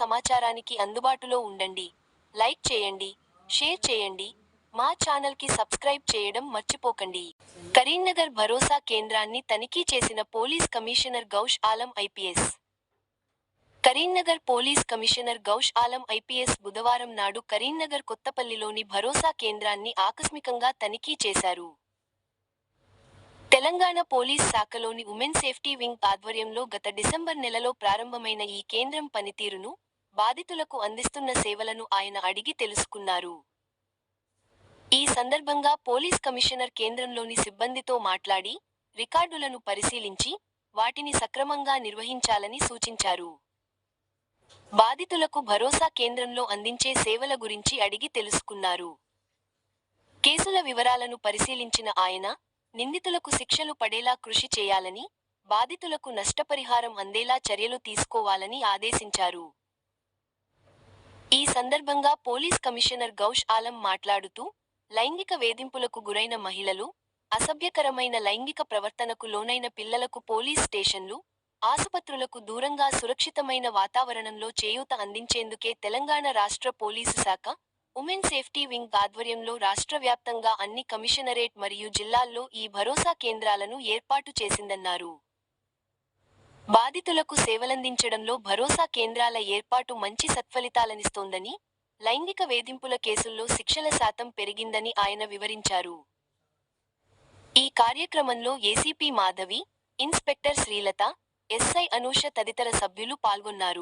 సమాచారానికి అందుబాటులో ఉండండి. లైక్ చేయండి షేర్ చేయండి మా ఛానల్కి సబ్స్క్రైబ్ చేయడం మర్చిపోకండి. కరీంనగర్ భరోసా కేంద్రాన్ని తనిఖీ చేసిన police commissioner Gaush Alam IPS. Karimnagar police commissioner Gaush Alam IPS బుధవారం నాడు కరీంనగర్ కొత్తపల్లిలోని భరోసా కేంద్రాన్ని ఆకస్మికంగా తనిఖీ చేశారు. తెలంగాణ పోలీస్ శాఖలోని ఉమెన్ సేఫ్టీ వింగ్ ఆధ్వర్యంలో గత డిసెంబర్ నెలలో ప్రారంభమైన ఈ కేంద్రం పనితీరును బాధితులకు అందిస్తున్న సేవలను ఆయన అడిగి తెలుసుకున్నారు. ఈ సందర్భంగా పోలీస్ కమిషనర్ కేంద్రంలోని సిబ్బందితో మాట్లాడి రికార్డులను పరిశీలించి వాటిని సక్రమంగా నిర్వహించాలని సూచించారు. బాధితులకు భరోసా కేంద్రంలో అందించే సేవల గురించి అడిగి తెలుసుకున్నారు. కేసుల వివరాలను పరిశీలించిన ఆయన నిందితులకు శిక్షలు పడేలా కృషి చేయాలని బాధితులకు నష్టపరిహారం అందేలా చర్యలు తీసుకోవాలని ఆదేశించారు. ఈ సందర్భంగా పోలీస్ కమిషనర్ గౌష్ ఆలం మాట్లాడుతూ లైంగిక వేధింపులకు గురైన మహిళలు అసభ్యకరమైన లైంగిక ప్రవర్తనకు లోనైన పిల్లలకు పోలీస్ స్టేషన్లు ఆసుపత్రులకు దూరంగా సురక్షితమైన వాతావరణంలో చేయూత అందించేందుకే తెలంగాణ రాష్ట్ర పోలీసు శాఖ ఉమెన్ సేఫ్టీ వింగ్ ఆధ్వర్యంలో రాష్ట్ర వ్యాప్తంగా అన్ని కమిషనరేట్ మరియు జిల్లాల్లో ఈ భరోసా కేంద్రాలను ఏర్పాటు చేసిందన్నారు. బాధితులకు సేవలందించడంలో భరోసా కేంద్రాల ఏర్పాటు మంచి సత్ఫలితాలనిస్తోందని లైంగిక వేధింపుల కేసుల్లో శిక్షల శాతం పెరిగిందని ఆయన వివరించారు. ఈ కార్యక్రమంలో ACP Madhavi inspector Srilatha SI Anusha తదితర సభ్యులు పాల్గొన్నారు.